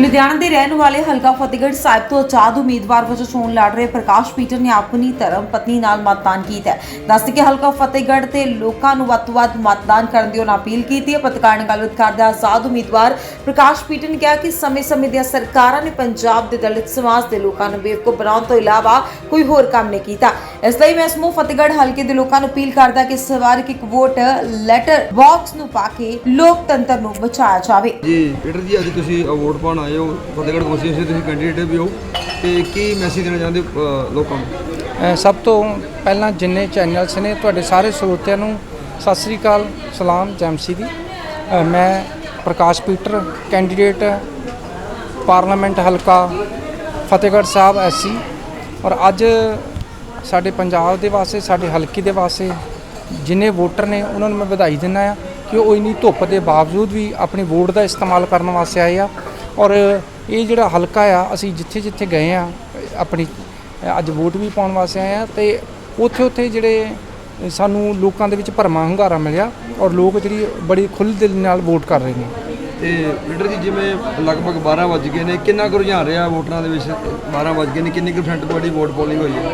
ਲੁਧਿਆਣਾ ਦੇ ਰਹਿਣ ਵਾਲੇ ਹਲਕਾ ਫਤਿਹਗੜ੍ਹ ਸਾਹਿਬ ਤੋਂ ਆਜ਼ਾਦ ਉਮੀਦਵਾਰ ਵਜੋਂ ਚੋਣ ਲੜ ਰਹੇ ਪ੍ਰਕਾਸ਼ ਪੀਟਰ ਨੇ ਆਪਣੀ ਧਰਮ ਪਤਨੀ ਨਾਲ ਮਤਦਾਨ ਕੀਤਾ ਹੈ। ਕਿ ਹਲਕਾ ਫਤਿਹਗੜ੍ਹ ਤੇ ਲੋਕਾਂ ਨੂੰ ਵੱਧ ਤੋਂ ਵੱਧ ਮਤਦਾਨ ਕਰਨ ਦੀ ਉਹਨਾਂ ਅਪੀਲ ਕੀਤੀ ਹੈ। ਪੱਤਰਕਾਰ ਨਾਲ ਗੱਲਬਾਤ ਕਰਦਿਆਂ ਆਜ਼ਾਦ ਉਮੀਦਵਾਰ ਪ੍ਰਕਾਸ਼ ਪੀਟਰ ਨੇ ਕਿਹਾ ਕਿ ਸਮੇਂ-ਸਮੇਂ ਦੀਆਂ ਸਰਕਾਰਾਂ ਨੇ ਪੰਜਾਬ ਦੇ ਦਲਿਤ ਸਮਾਜ ਦੇ ਲੋਕਾਂ ਨੂੰ ਬੇਵਕੂਫ ਬਣਾਉਣ ਤੋਂ ਇਲਾਵਾ ਕੋਈ ਹੋਰ ਕੰਮ ਨਹੀਂ ਕੀਤਾ। ਇਸ ਲਈ ਮੈਂ ਸਮੂਹ ਫਤਿਹਗੜ੍ਹ ਹਲਕੇ ਦੇ ਲੋਕਾਂ ਨੂੰ ਅਪੀਲ ਕਰਦਾ ਕਿ ਇਸ ਵਾਰ ਇੱਕ ਵੋਟ ਲੈਟਰ ਬਾਕਸ ਨੂੰ ਪਾ ਕੇ ਲੋਕਤੰਤਰ ਨੂੰ ਬਚਾਇਆ ਜਾਵੇ। ਜੀ ਪੀਟਰ ਜੀ ਅੱਜ ਤੁਸੀਂ ਵੋਟ ਪਾਉਣ ਆਏ ਹੋ। ਫਤਿਹਗੜ੍ਹ ਕੌਂਸਟੀਟਿਊਂਸੀ ਤੁਸੀਂ ਕੈਂਡੀਡੇਟ ਵੀ ਹੋ। ਤੇ ਕੀ ਮੈਸੇਜ ਦੇਣਾ ਚਾਹੁੰਦੇ ਲੋਕਾਂ ਨੂੰ? ਸਭ ਤੋਂ ਪਹਿਲਾਂ ਜਿੰਨੇ ਚੈਨਲਸ ਨੇ ਤੁਹਾਡੇ ਸਾਰੇ ਸਰੋਤਿਆਂ ਨੂੰ ਸਤਿ ਸ੍ਰੀ ਅਕਾਲ ਸਲਾਮ ਜੈਮਸੀ ਦੀ। ਮੈਂ ਪ੍ਰਕਾਸ਼ ਪੀਟਰ ਕੈਂਡੀਡੇਟ ਪਾਰਲੀਮੈਂਟ ਹਲਕਾ ਫਤਿਹਗੜ੍ਹ ਸਾਹਿਬ ਐਸਸੀ ਔਰ ਅੱਜ ਸਾਡੇ ਪੰਜਾਬ ਦੇ ਵਾਸਤੇ, ਸਾਡੇ ਹਲਕੇ ਦੇ ਵਾਸਤੇ ਜਿੰਨੇ ਵੋਟਰ ਨੇ, ਉਹਨਾਂ ਨੂੰ ਮੈਂ ਵਧਾਈ ਦਿੰਦਾ ਆ ਕਿ ਉਹ ਇੰਨੀ ਧੁੱਪ ਦੇ ਬਾਵਜੂਦ ਵੀ ਆਪਣੀ ਵੋਟ ਦਾ ਇਸਤੇਮਾਲ ਕਰਨ ਵਾਸਤੇ ਆਏ ਆ। ਔਰ ਇਹ ਜਿਹੜਾ ਹਲਕਾ ਆ, ਅਸੀਂ ਜਿੱਥੇ ਜਿੱਥੇ ਗਏ ਆ, ਆਪਣੀ, ਅੱਜ ਵੋਟ ਵੀ ਪਾਉਣ ਵਾਸਤੇ ਆਏ ਆ ਤੇ ਉੱਥੇ ਉੱਥੇ ਜਿਹੜੇ ਸਾਨੂੰ ਲੋਕਾਂ ਦੇ ਵਿੱਚ ਭਰਮਾ ਹੰਗਾਰਾ ਮਿਲਿਆ ਔਰ ਲੋਕ ਜਿਹੜੀ ਬੜੀ ਖੁੱਲ੍ਹ ਦਿਲ ਨਾਲ ਵੋਟ ਕਰ ਰਹੇ ਨੇ। ਤੇ ਪੀਟਰ ਜੀ ਜਿਵੇਂ ਲਗਭਗ 12 ਵੱਜ ਗਏ ਨੇ ਕਿੰਨਾ ਕੁ ਰੁਝਾਨ ਰਿਹਾ ਵੋਟਰਾਂ ਦੇ ਵਿੱਚ? 12 ਵੱਜ ਗਏ ਨੇ ਕਿੰਨੀ ਕੁ ਪਰਸੈਂਟ ਤੁਹਾਡੀ ਵੋਟ ਪੋਲਿੰਗ ਹੋਈ ਹੈ?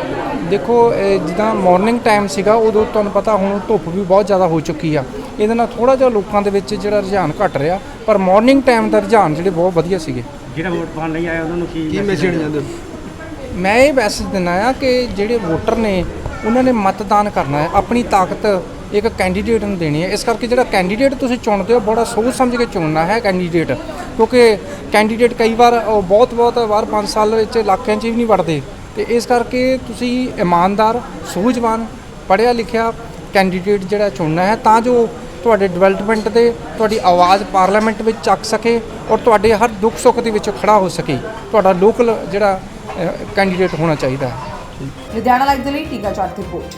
ਦੇਖੋ ਇਹ ਜਿੱਦਾਂ ਮਾਰਨਿੰਗ ਟਾਈਮ ਸੀਗਾ ਉਦੋਂ ਤੁਹਾਨੂੰ ਪਤਾ ਹੁਣ ਧੁੱਪ ਵੀ ਬਹੁਤ ਜ਼ਿਆਦਾ ਹੋ ਚੁੱਕੀ ਆ। ਇਹਦੇ ਨਾਲ ਥੋੜਾ ਜਿਹਾ ਲੋਕਾਂ ਦੇ ਵਿੱਚ ਜਿਹੜਾ ਰੁਝਾਨ ਘਟ ਰਿਹਾ ਪਰ ਮਾਰਨਿੰਗ ਟਾਈਮ ਦਾ ਰੁਝਾਨ ਜਿਹੜੇ ਬਹੁਤ ਵਧੀਆ ਸੀਗੇ। ਜਿਹੜਾ ਵੋਟ ਪਾਉਣ ਲਈ ਆਇਆ ਉਹਨਾਂ ਨੂੰ ਕੀ ਮੈਸੇਜ ਹੋ ਮੈਂ ਇਹ ਮੈਸੇਜ ਦਿੰਦਾ ਆ ਕਿ ਜਿਹੜੇ ਵੋਟਰ ਨੇ ਉਹਨਾਂ ਨੇ ਮਤਦਾਨ ਕਰਨਾ ਹੈ ਆਪਣੀ ਤਾਕਤ ਇੱਕ ਕੈਂਡੀਡੇਟ ਨੂੰ ਦੇਣੀ ਹੈ। ਇਸ ਕਰਕੇ ਜਿਹੜਾ ਕੈਂਡੀਡੇਟ ਤੁਸੀਂ ਚੁਣਦੇ ਹੋ, ਬੜਾ ਸੋਚ ਸਮਝ ਕੇ ਚੁਣਨਾ ਹੈ ਕੈਂਡੀਡੇਟ ਕਿਉਂਕਿ ਕੈਂਡੀਡੇਟ ਕਈ ਵਾਰ ਉਹ ਬਹੁਤ ਬਹੁਤ ਵਾਰ 5 ਸਾਲ ਵਿੱਚ ਇਲਾਕਿਆਂ 'ਚ ਵੀ ਨਹੀਂ ਵੜਦੇ। ਤੇ ਇਸ ਕਰਕੇ ਤੁਸੀਂ ਇਮਾਨਦਾਰ, ਸੂਝਵਾਨ, ਪੜ੍ਹਿਆ ਲਿਖਿਆ ਕੈਂਡੀਡੇਟ ਜਿਹੜਾ ਚੁਣਨਾ ਹੈ, ਤਾਂ ਜੋ ਤੁਹਾਡੇ ਡਿਵੈਲਪਮੈਂਟ ਦੇ ਤੁਹਾਡੀ ਆਵਾਜ਼ ਪਾਰਲੀਮੈਂਟ ਵਿੱਚ ਚੱਕ ਸਕੇ ਔਰ ਤੁਹਾਡੇ ਹਰ ਦੁੱਖ ਸੁੱਖ ਦੇ ਵਿੱਚ ਖੜਾ ਹੋ ਸਕੇ। ਤੁਹਾਡਾ ਲੋਕਲ ਜਿਹੜਾ ਕੈਂਡੀਡੇਟ ਹੋਣਾ ਚਾਹੀਦਾ ਹੈ। ਲੁਧਿਆਣਾ ਲਾਈਵ ਦੇ ਲਈ ਟੀਕਾ ਚਾਟ ਰਿਪੋਰਟ।